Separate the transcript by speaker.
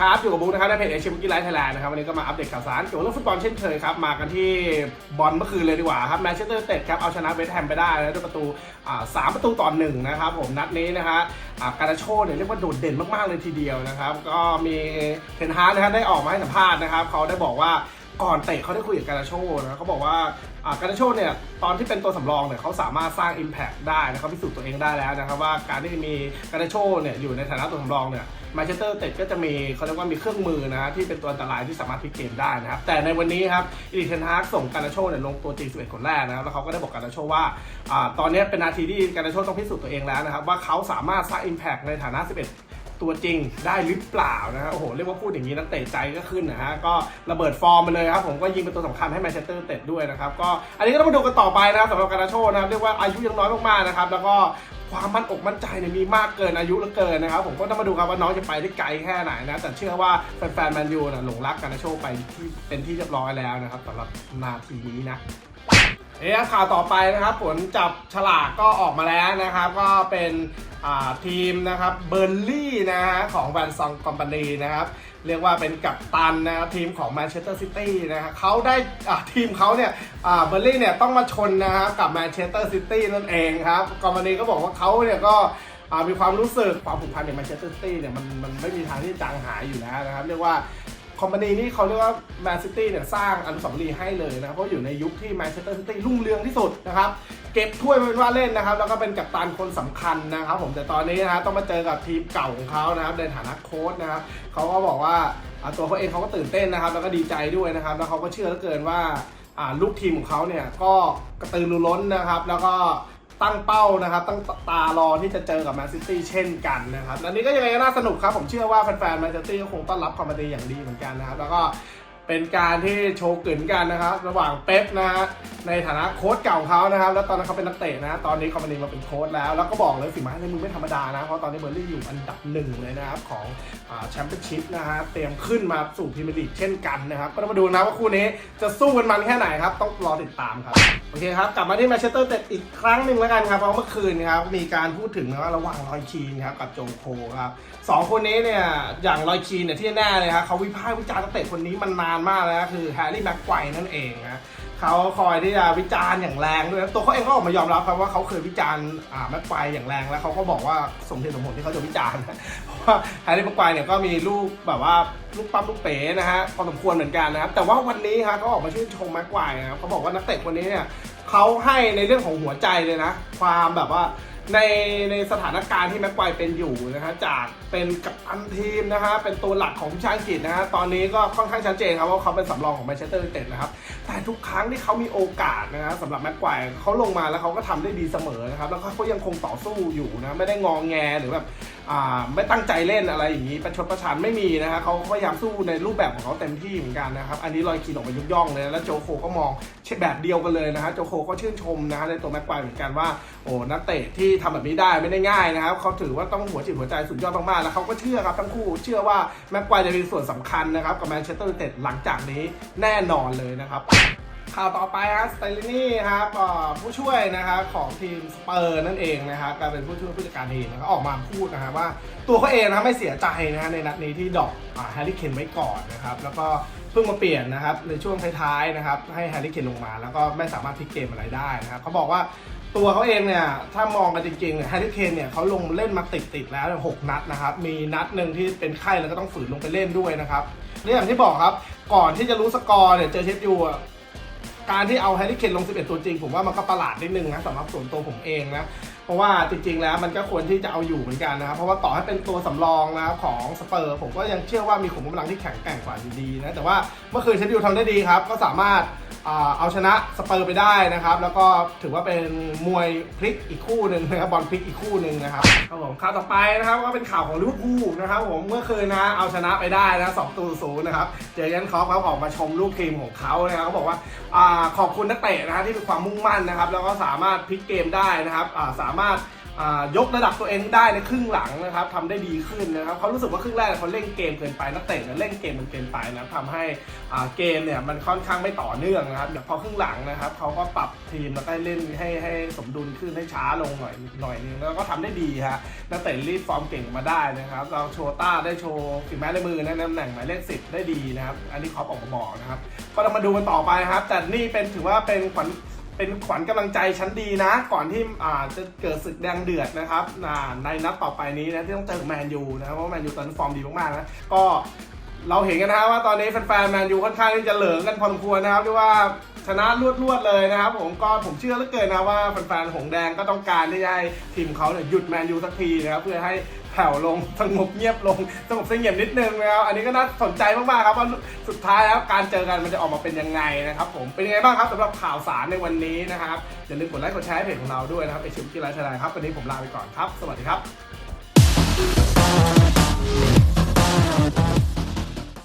Speaker 1: ครับ อยู่กับบุ๊กนะครับในเพจเอเชียบุกี้ไลท์ไทยแลนด์นะครับวันนี้ก็มาอัปเดตข่าวสารเกี่ยวกับเรื่องฟุตบอลเช่นเคยครับ มากันที่บอลเมื่อคืนเลยดีกว่าครับแมนเชสเตอร์ยูไนเต็ดครับเอาชนะเวสต์แฮมไปได้นะด้วยประตูสามประตูต่อหนึ่งนะครับผมนัดนี้นะฮะการาโชเนี่ยเรียกว่าโดดเด่นมากๆเลยทีเดียวนะครับก็มีเทนฮาร์นะครับได้ออกมาให้สัมภาษณ์นะครับเขาได้บอกว่า ก่อนเตะเขาได้คุยกับการาโชนะเขาบอกว่าการาโชเนี่ยตอนที่เป็นตัวสำรองเนี่ยเขาสามารถสร้าง Impact ได้นะครับพิสูจน์ตัวเองได้แล้วนะครับว่าการที่มีการาโชเนี่ยอยู่ในฐานะตัวสำรองเนี่ยมาเชสเตอร์เต็ดก็จะมีเขาเรียกว่ามีเครื่องมือนะฮะที่เป็นตัวอันตรายที่สามารถพลิกเกมได้นะครับแต่ในวันนี้ครับอีริเทนฮาร์กส่งการาโชเนี่ยลงตัวจริง11คนแรกนะครับแล้วเขาก็ได้บอกการาโชว่าอ่าตอนนี้เป็นนาทีที่การาโชต้องพิสูจน์ตัวเองแล้วนะครับว่าเขาสามารถสร้าง Impact ในฐานะ 11 ตัวจริงได้หรือเปล่านะฮะโอ้โหเรียกว่าพูดอย่างนี้นักเตะใจก็ขึ้นนะฮะก็ระเบิดฟอร์มไปเลยครับผมก็ยิงเป็นตัวสำคัญให้แมนเชสเตอร์เต็ดด้วยนะครับก็อันนี้ก็ต้องมาดูกันต่อไปนะครับสำหรับการาโชนะครับเรียกว่าอายุยังน้อยมากๆนะครับแล้วก็ความมั่นอกมั่นใจเนี่ยมีมากเกินอายุเหลือเกินนะครับ ผมก็ต้องมาดูครับว่าน้องจะไปได้ไกลแค่ไหนนะ แต่เชื่อว่าแฟนๆแมนยูนะหลงรักการาโชไปที่เป็นที่เรียบร้อยแล้วนะครับสำหรับนาทีนี้นะ เอ๊ะข่าวต่อไปนะครับ ผลจับฉลากก็ออกมาแล้วนะครับ ก็เป็นทีมนะครับเบอร์ลี่นะฮะของแวนซองคอมพานีนะครับ เรียกว่าเป็นกัปตันนะครับทีมของแมนเชสเตอร์ซิตี้นะฮะเขาได้ทีมเขาเนี่ยเบอร์ลี่เนี่ยต้องมาชนนะครับกับแมนเชสเตอร์ซิตี้นั่นเองครับคอมพานีก็บอกว่าเขาเนี่ยก็มีความรู้สึกความผูกพันกับแมนเชสเตอร์ซิตี้เนี่ยมันมันไม่มีทางที่จะจางหายอยู่แล้วนะครับ เรียกว่า คอมพานีนี่เขาเรียกว่าแมนซิตี้เนี่ยสร้างอนุสาวรีย์ให้เลยนะเพราะอยู่ในยุคที่แมนเชสเตอร์ซิตี้รุ่งเรืองที่สุดนะครับ เก็บถ้วยมาเป็นว่าเล่นนะครับ แล้วก็เป็นกัปตันคนสำคัญนะครับผมแต่ตอนนี้นะฮะต้องมาเจอกับทีมเก่าของเขานะครับในฐานะโค้ชนะครับเขาก็บอกว่าตัวเขาเองเขาก็ตื่นเต้นนะครับ แล้วก็ดีใจด้วยนะครับ แล้วเขาก็เชื่อเหลือเกินว่าอ่าลูกทีมของเขาเนี่ยก็กระตือรือร้นนะครับ แล้วก็ ตั้งเป้านะครับ ตั้งตารอที่จะเจอกับแมนซิตี้เช่นกันนะครับและนี้ก็ยังไงก็น่าสนุกครับ ผมเชื่อว่าแฟนๆแมนซิตี้ก็คงต้อนรับคอมเมดีอย่างดีเหมือนกันนะครับ แล้วก็ เป็นการที่โชว์กลืนกันนะครับ ระหว่างเป๊ปนะฮะในฐานะโค้ชเก่าเขานะครับ แล้วตอนนั้นเขาเป็นนักเตะนะตอนนี้คอมเมดี้มาเป็นโค้ชแล้ว แล้วก็บอกเลยฝีไม้ลายมือไม่ธรรมดานะ เพราะตอนนี้เบอร์ลี่อยู่อันดับหนึ่งเลยนะครับ ของแชมเปี้ยนชิพนะฮะเตรียมขึ้นมาสู่พรีเมียร์ลีกเช่นกันนะครับ ก็ต้องมาดูนะว่าคู่นี้จะสู้กันมันแค่ไหนครับ ต้องรอติดตามครับโอเคครับกลับมาที่แมนเชสเตอร์เต็ดอีกครั้งหนึ่งแล้วกันครับเพราะเมื่อคืนครับมีการพูดถึงนะว่าระหว่างลอยคีนครับกับโจโคครับสองคนนี้เนี่ยอย่างลอยคีนเนี่ยที่แน่เลยครับเขาวิพากษ์วิจารณ์นักเตะคนนี้มันนานมากแล้วคือแฮร์รี่แม็กไกว์นั่นเองนะเขาคอยที่จะวิจารณ์อย่างแรงด้วยนะตัวเขาเองก็ออกมายอมรับครับว่าเขาเคยวิจารณ์อ่าแม็กไกว์อย่างแรงแล้วเขาก็บอกว่าสมเหตุสมผลที่เขาจะวิจารณ์นะเพราะว่าแฮร์รี่แม็กไกว์เนี่ยก็มีลูกแบบว่าลูกปั๊มลูกเป๋นะฮะพอสมควรเหมือนกันนะครับแต่ว่าวันนี้ครับเขาออกมาชื่นชมแม็กไกว์นะครับเขาบอกว่านักเตะคนนี้เนี่ยเขาให้ในเรื่องของหัวใจเลยนะ ความแบบว่า ในในสถานการณ์ที่แม็กไกว์เป็นอยู่นะฮะจากเป็นกัปตันทีมนะฮะเป็นตัวหลักของชางกิจนะฮะตอนนี้ก็ค่อนข้างชัดเจนครับว่าเขาเป็นสำรองของแมนเชสเตอร์ยูไนเต็ดนะครับแต่ทุกครั้งที่เขามีโอกาสนะฮะสำหรับแม็กไกว์เขาลงมาแล้วเขาก็ทำได้ดีเสมอนะครับแล้วเขายังคงต่อสู้อยู่นะไม่ได้งองแงหรือแบบ ไม่ตั้งใจเล่นอะไรอย่างนี้ประชดประชันไม่มีนะฮะเขาพยายามสู้ในรูปแบบของเขาเต็มที่เหมือนกันนะครับ อันนี้ลอยคีนออกมายุกย่องเลย แล้วโจโคก็มองเช่นแบบเดียวกันเลยนะฮะโจโคก็ชื่นชมนะฮะในตัวแม็กไกวร์เหมือนกันว่าโอ้นักเตะที่ทำแบบนี้ได้ไม่ได้ง่ายนะครับเขาถือว่าต้องหัวจิตหัวใจสุดยอดมากๆแล้วเขาก็เชื่อครับทั้งคู่เชื่อว่าแม็กไกวร์จะมีส่วนสำคัญนะครับกับแมนเชสเตอร์ยูไนเต็ดหลังจากนี้แน่นอนเลยนะครับ ข่าวต่อไปครับสเตลินี่ครับผู้ช่วยนะครับของทีมสเปอร์นั่นเองนะครับการเป็นผู้ช่วยผู้จัดการทีมนะครับออกมาพูดนะครับว่าตัวเขาเองนะไม่เสียใจนะฮะในนัดนี้ที่ดรอกแฮร์รี่เคนไว้ก่อนนะครับแล้วก็เพิ่งมาเปลี่ยนนะครับในช่วงท้ายๆนะครับให้แฮร์รี่เคนลงมา แล้วก็ไม่สามารถพลิกเกมอะไรได้นะครับเขาบอกว่าตัวเขาเองเนี่ยถ้ามองกันจริงๆแฮร์รี่เคนเนี่ยเขาลงเล่นมาติดๆแล้วหกนัดนะครับมีนัดหนึ่งที่เป็นไข้แล้วก็ต้องฝืนลงไปเล่นด้วยนะครับนี่อย่างที่บอกครับก่อนที่จะรู้สกอร์เนี่ยเจอเชฟยู การที่เอาแฮร์รี่เคนลง 11 ตัวจริง ผมว่ามันก็ประหลาดนิดนึงนะสำหรับส่วนตัวผมเองนะ เพราะว่าจริงๆแล้วมันก็ควรที่จะเอาอยู่เหมือนกันนะครับ เพราะว่าต่อให้เป็นตัวสำรองนะครับของสเปอร์ ผมก็ยังเชื่อว่ามีขุมกำลังที่แข็งแกร่งกว่าอยู่ดีนะ แต่ว่าเมื่อคืนเชฟยูทำได้ดีครับ ก็สามารถ เอาชนะสเปอร์ไปได้นะครับ แล้วก็ถือว่าเป็นมวยพลิกอีกคู่หนึ่งนะครับบอลพลิกอีกคู่หนึ่งนะครับครับผมข่าวต่อไปนะครับก็เป็นข่าวของลิเวอร์พูลนะครับผมเมื่อคืนนะเอาชนะไปได้นะสองตูศูนย์นะครับเจอร์เกนคล็อปเขาออกมาชมลูกทีมของเขานะครับเขาบอกว่าขอบคุณนักเตะนะฮะที่มีความมุ่งมั่นนะครับ แล้วก็สามารถพลิกเกมได้นะครับสามารถ ยกระดับตัวเองได้ในครึ่งหลังนะครับทำได้ดีขึ้นนะครับเขารู้สึกว่าครึ่งแรกเขาเล่นเกมเกินไปนักเตะเนี่ยเล่นเกมมันเกินไปนะทำให้เกมเนี่ยมันค่อนข้างไม่ต่อเนื่องนะครับอย่พอครึ่งหลังนะครับเขาก็ปรับทีมแล้วก็เล่นให้ให้สมดุลขึ้นให้ช้าลงหน่อยหน่อยนึงแล้วก็ทำได้ดีฮะนักเตะรีดฟอร์มเก่งมาได้นะครับ เราโชต้าได้โชว์ฝีไม้ลายมือในตำแหน่งหมายเลขสิบได้ดีนะครับ อันนี้ครอปอกมาบอกนะครับ ก็ต้องมาดูกันต่อไปครับ แต่นี่เป็นถือว่าเป็นขวัญ เป็นขวัญกำลังใจชั้นดีนะ ก่อนที่อ่าจะเกิดศึกแดงเดือดนะครับในนัดต่อไปนี้นะที่ต้องเจอแมนยูนะเพราะแมนยูตอนนี้ฟอร์มดีมากๆนะก็เราเห็นกันนะว่าตอนนี้แฟนๆแมนยูค่อนข้างที่จะเหลิงกันพอสมควรนะครับที่ว่า ชนะรวดๆเลยนะครับผมก็ผมเชื่อเหลือเกินนะว่าแฟนๆหงแดงก็ต้องการที่จะให้ทีมเขาเนี่ยหยุดแมนยูสักทีนะครับเพื่อให้แผ่วลงสงบเงียบลงสงบเสงี่ยมนิดนึงนะครับอันนี้ก็น่าสนใจมากๆครับว่าสุดท้ายแล้วการเจอกันมันจะออกมาเป็นยังไงนะครับผมเป็นยังไงบ้างครับสำหรับข่าวสารในวันนี้นะครับอย่าลืมกดไลค์กดแชร์เพจของเราด้วยนะครับไอชิมกี้ไลฟ์ไทยแนด์ครับวันนี้ผมลาไปก่อนครับ สวัสดีครับ